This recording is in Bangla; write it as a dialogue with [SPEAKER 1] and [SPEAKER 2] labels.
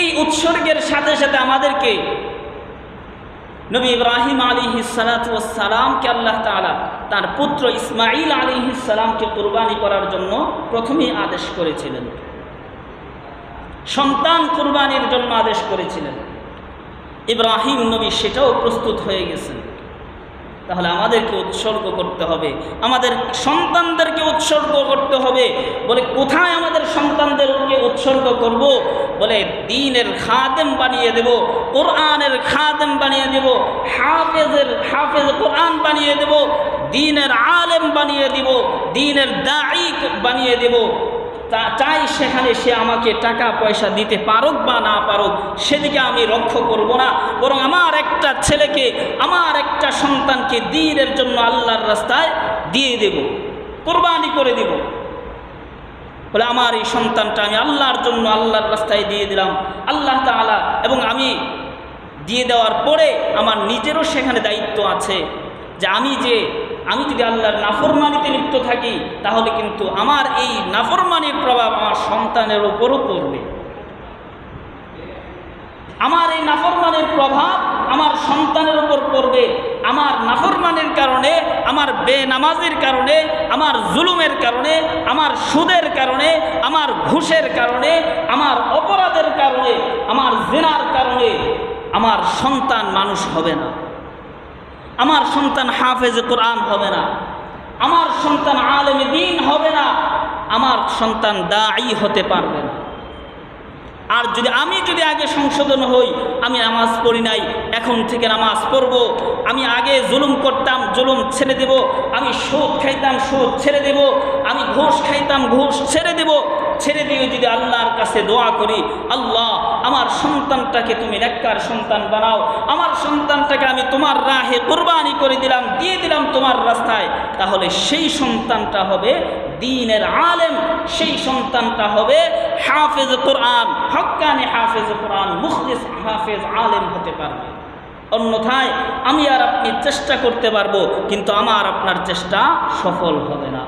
[SPEAKER 1] এই উৎসর্গের সাথে সাথে আমাদেরকে নবী ইব্রাহিম আলী সালাতামকে আল্লাহ তালা তার পুত্র ইসমাইল আলী সালামকে কোরবানি করার জন্য প্রথমেই আদেশ করেছিলেন। সন্তান কোরবানির জন্য আদেশ করেছিলেন। ইব্রাহিম নবী সেটাও প্রস্তুত হয়ে গেছেন। তাহলে আমাদেরকে উৎসর্গ করতে হবে, আমাদের সন্তানদেরকে উৎসর্গ করতে হবে বলে কোথায় আমাদের সন্তানদেরকে উৎসর্গ করব, বলে দিনের খাদেম বানিয়ে দেব, কোরআনের খাদেম বানিয়ে দেব, হাফেজের, হাফেজ কোরআন বানিয়ে দেব, দিনের আলেম বানিয়ে দিব, দিনের দায়ী বানিয়ে দেব। তা, চাই সেখানে সে আমাকে টাকা, পয়সা দিতে পারুক বা না পারুক, সেদিকে আমি লক্ষ্য করব না। বরং আমার একটা ছেলেকে, আমার একটা সন্তানকে দিনের জন্য আল্লাহর রাস্তায় দিয়ে দেব, কোরবানি করে দেব। বলে, আমার এই সন্তানটা আমি আল্লাহর জন্য আল্লাহর রাস্তায় দিয়ে দিলাম। আল্লাহ তাআলা এবং আমি দিয়ে দেওয়ার পরে আমার নিজেরও সেখানে দায়িত্ব আছে যে আমি যে, আমি যদি আল্লাহর নাফরমানিতে লিপ্ত থাকি, তাহলে কিন্তু আমার এই নাফরমানির প্রভাব আমার সন্তানের উপরও পড়বে। আমার এই নাফরমানের প্রভাব আমার সন্তানের উপর পড়বে। আমার নাফরমানের কারণে আমার বেনামাজির কারণে, আমার জুলুমের কারণে, আমার সুদের কারণে, আমার ঘুষের কারণে, আমার অপরাধের কারণে, আমার জেনার কারণে আমার সন্তান মানুষ হবে না। আমার সন্তান হাফেজ কোরআন হবে না। আমার সন্তান আলেমে দিন হবে না। আমার সন্তান দায়ী হতে পারবে না। আর যদি আমি যদি আগে সংশোধন হই, আমি নামাজ পড়ি নাই, এখন থেকে নামাজ পড়ব, আমি আগে জুলুম করতাম, জুলুম ছেড়ে দেব, আমি সুদ খাইতাম, সুদ ছেড়ে দেব, আমি ঘুষ খাইতাম, ঘুষ ছেড়ে দেব, ছেড়ে দিয়ে যদি আল্লাহর কাছে দোয়া করি, আল্লাহ, আমার সন্তানটাকে তুমি নেককার সন্তান বানাও, আমার সন্তানটাকে আমি তোমার রাহে কোরবানি করে দিলাম, দিয়ে দিলাম তোমার রাস্তায়, তাহলে সেই সন্তানটা হবে দিনের আলেম, সেই সন্তানটা হবে হাফেজ কোরআন, হকানি হাফেজ কোরআন, মুখলিস হাফেজ আলেম হতে পারবে। অন্যথায় আমি আর আপনি চেষ্টা করতে পারব, কিন্তু আমার আপনার চেষ্টা সফল হবে না।